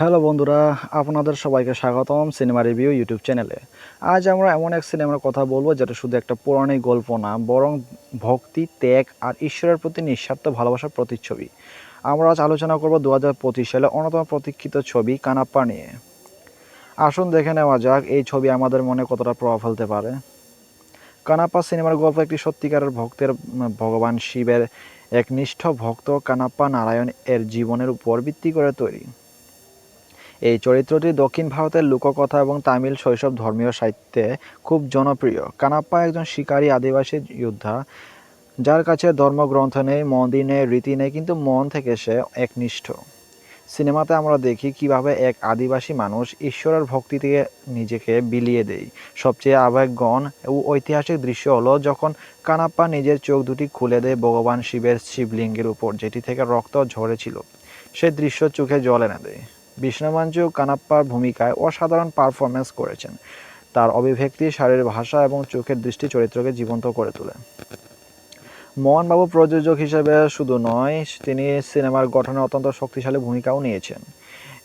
Hello বন্ধুরা, আপনাদের সবাইকে স্বাগতম সিনেমা রিভিউ ইউটিউব চ্যানেলে। আজ আমরা এমন এক সিনেমার কথা বলব যেটা শুধু একটা পৌরাণিক গল্প না, বরং ভক্তি, ত্যাগ আর ঈশ্বরের প্রতি নিঃস্বার্থ ভালোবাসার প্রতিচ্ছবি। আমরা আজ আলোচনা করব দু হাজার পঁচিশ সালে অন্যতম প্রতীক্ষিত ছবি কানাপ্পা নিয়ে। আসুন দেখে নেওয়া যাক এই ছবি আমাদের মনে কতটা প্রভাব ফেলতে পারে। কানাপ্পা সিনেমার গল্প একটি সত্যিকারের ভক্তের ভগবান শিবের এক নিষ্ঠ ভক্ত কানাপ্পা নারায়ণ এর জীবনের উপর ভিত্তি করে তৈরি। এই চরিত্রটি দক্ষিণ ভারতের লোককথা এবং তামিল শৈশব ধর্মীয় সাহিত্যে খুব জনপ্রিয়। কানাপ্পা একজন শিকারী আদিবাসী যোদ্ধা, যার কাছে ধর্মগ্রন্থ নেই, মন্দির নেই, রীতি নেই, কিন্তু মন থেকে সে একনিষ্ঠ। সিনেমাতে আমরা দেখি কীভাবে এক আদিবাসী মানুষ ঈশ্বরের ভক্তি থেকে নিজেকে বিলিয়ে দেয়। সবচেয়ে আবেগগণ ও ঐতিহাসিক দৃশ্য হলো যখন কানাপ্পা নিজের চোখ দুটি খুলে দেয় ভগবান শিবের শিবলিঙ্গের উপর, যেটি থেকে রক্ত ঝরেছিল। সে দৃশ্য চোখে জল এনে দেয়। বিষ্ণুমাঞ্জু কানাপ্পার ভূমিকায় অসাধারণ পারফরমেন্স করেছেন। তার অভিব্যক্তি, শারীরিক ভাষা এবং চোখের দৃষ্টি চরিত্রকে জীবন্ত করে তোলে। মোহনবাবু প্রযোজক হিসেবে শুধু নয়, তিনি সিনেমার গঠনে অত্যন্ত শক্তিশালী ভূমিকাও নিয়েছেন।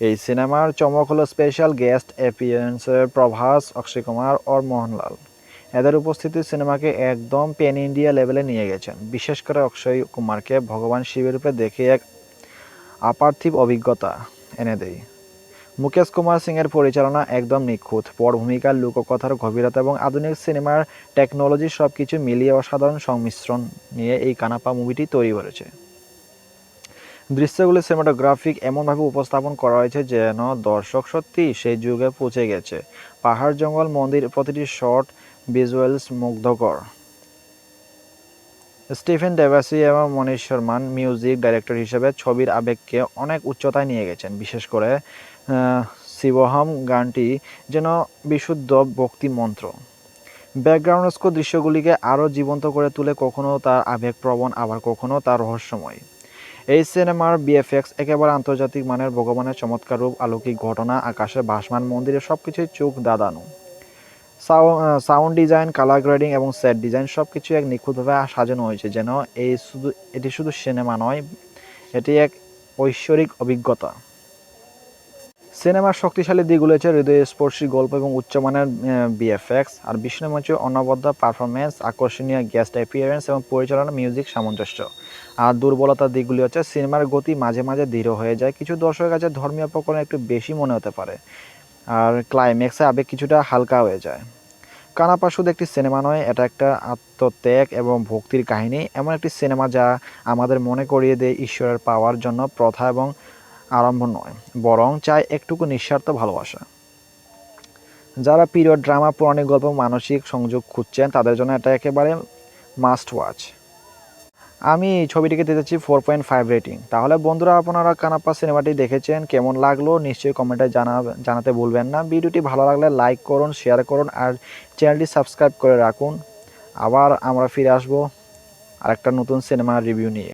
এই সিনেমার চমক হলো স্পেশাল গেস্ট অ্যাপিয়ারেন্সের প্রভাস, অক্ষয় কুমার ও মোহনলাল। এদের উপস্থিতি সিনেমাকে একদম পেন ইন্ডিয়া লেভেলে নিয়ে গেছেন। বিশেষ করে অক্ষয় কুমারকে ভগবান শিবের রূপে দেখে এক আপার্থিব অভিজ্ঞতা। এনে দেয়। মুকেশ কুমার সিংয়ের পরিচালনা একদম নিখুঁত। পর ভূমিকার লোককথার গভীরতা এবং আধুনিক সিনেমার টেকনোলজি সব কিছু মিলিয়ে অসাধারণ সংমিশ্রণ নিয়ে এই কানাপা মুভিটি তৈরি করেছে। দৃশ্যগুলি সিনেমাটোগ্রাফিক এমনভাবে উপস্থাপন করা হয়েছে যেন দর্শক সত্যি সেই যুগে পৌঁছে গেছে। পাহাড়, জঙ্গল, মন্দির, প্রতিটি শট ভিজুয়ালস মুগ্ধকর। স্টিফেন ডেভাসি এবং মনীষ শর্মান মিউজিক ডাইরেক্টর হিসেবে ছবির আবেগকে অনেক উচ্চতায় নিয়ে গেছেন। বিশেষ করে শিবহাম গানটি যেন বিশুদ্ধ ভক্তি মন্ত্র। ব্যাকগ্রাউন্ড স্কোর দৃশ্যগুলিকে আরও জীবন্ত করে তুলে কখনও তার আবেগপ্রবণ, আবার কখনও তার রহস্যময়। এই সিনেমার বিএফএক্স একেবারে আন্তর্জাতিক মানের ভগবানের চমৎকার রূপ আলৌকিক ঘটনা, আকাশে ভাসমান মন্দিরে সব কিছুই চোখ দাদানো। সাউন্ড ডিজাইন কালার গ্রেডিং এবং সেট ডিজাইন সব কিছু এক নিখুঁতভাবে সাজানো হয়েছে যেন এই শুধু এটি শুধু সিনেমা নয়, এটি এক ঐশ্বরিক অভিজ্ঞতা। সিনেমার শক্তিশালী দিকগুলো হচ্ছে হৃদয়স্পর্শী গল্প এবং উচ্চমানের বিএফএক্স আর বিষ্ণুমঞ্চের অনবদ্য পারফরমেন্স আকর্ষণীয় গেস্ট অ্যাপিয়ারেন্স এবং পরিচালনা মিউজিক সামঞ্জস্য। আর দুর্বলতার দিকগুলি হচ্ছে সিনেমার গতি মাঝে মাঝে দৃঢ় হয়ে যায়। কিছু দর্শকের কাছে ধর্মীয় প্রকরণ একটু বেশি মনে হতে পারে। আর ক্লাইম্যাক্সে আবেগ কিছুটা হালকা হয়ে যায়। কানাপা শুধু একটি সিনেমা নয়, এটা একটা আত্মত্যাগ এবং ভক্তির কাহিনী। এমন একটি সিনেমা যা আমাদের মনে করিয়ে দেয় ঈশ্বরের পাওয়ার জন্য প্রথা এবং আরম্ভ নয়, বরং চায় একটুকু নিঃস্বার্থ ভালোবাসা। যারা পিরিয়ড ড্রামা পৌরাণিক গল্প, মানসিক সংযোগ খুঁজছেন, তাদের জন্য এটা একেবারে মাস্ট ওয়াচ আমি ছবিটিকে দিতে চাচ্ছি ফোর পয়েন্ট ফাইভ রেটিং তাহলে বন্ধুরা, আপনারা কানাপ্পা সিনেমাটি দেখেছেন, কেমন লাগল নিশ্চয়ই কমেন্টে জানা, জানাতে ভুলবেন না। ভিডিওটি ভালো লাগলে লাইক করুন শেয়ার করুন, আর চ্যানেলটি সাবস্ক্রাইব করে রাখুন। আবার আমরা ফিরে আসব আরেকটা নতুন সিনেমার রিভিউ নিয়ে।